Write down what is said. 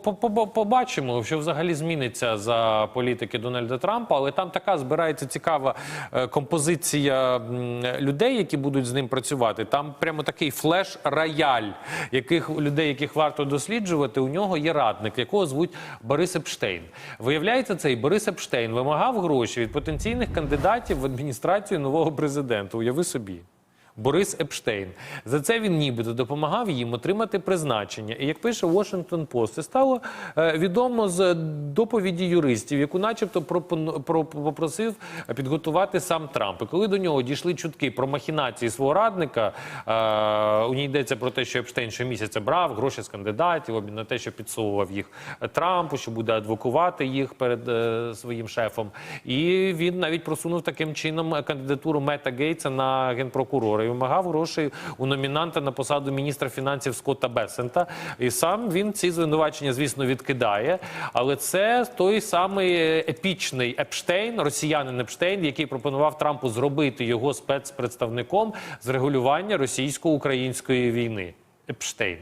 по- по- побачимо, що взагалі зміниться за політики Дональда Трампа, але там така збирається цікава е, композиція людей, які будуть з ним працювати. Там прямо такий флеш-рояль, яких людей, яких варто досліджувати. У нього є радник, якого звуть Борис Епштейн. Виявляється, цей Борис Епштейн вимагав гроші від потенційних кандидатів в адміністрацію нового президента. Уяви собі. Борис Епштейн. За це він нібито допомагав їм отримати призначення. І як пише Washington Post, це стало е, відомо з доповіді юристів, яку начебто попросив підготувати сам Трамп. І коли до нього дійшли чутки про махінації свого радника, е, у ній йдеться про те, що Епштейн щомісяця брав гроші з кандидатів, обмін на те, що підсовував їх Трампу, що буде адвокувати їх перед е, своїм шефом. І він навіть просунув таким чином кандидатуру Мета Гейтса на генпрокурора вимагав грошей у номінанта на посаду міністра фінансів Скотта Бесента. І сам він ці звинувачення, звісно, відкидає. Але це той самий епічний Епштейн, росіянин Епштейн, який пропонував Трампу зробити його спецпредставником з регулювання російсько-української війни. Епштейн.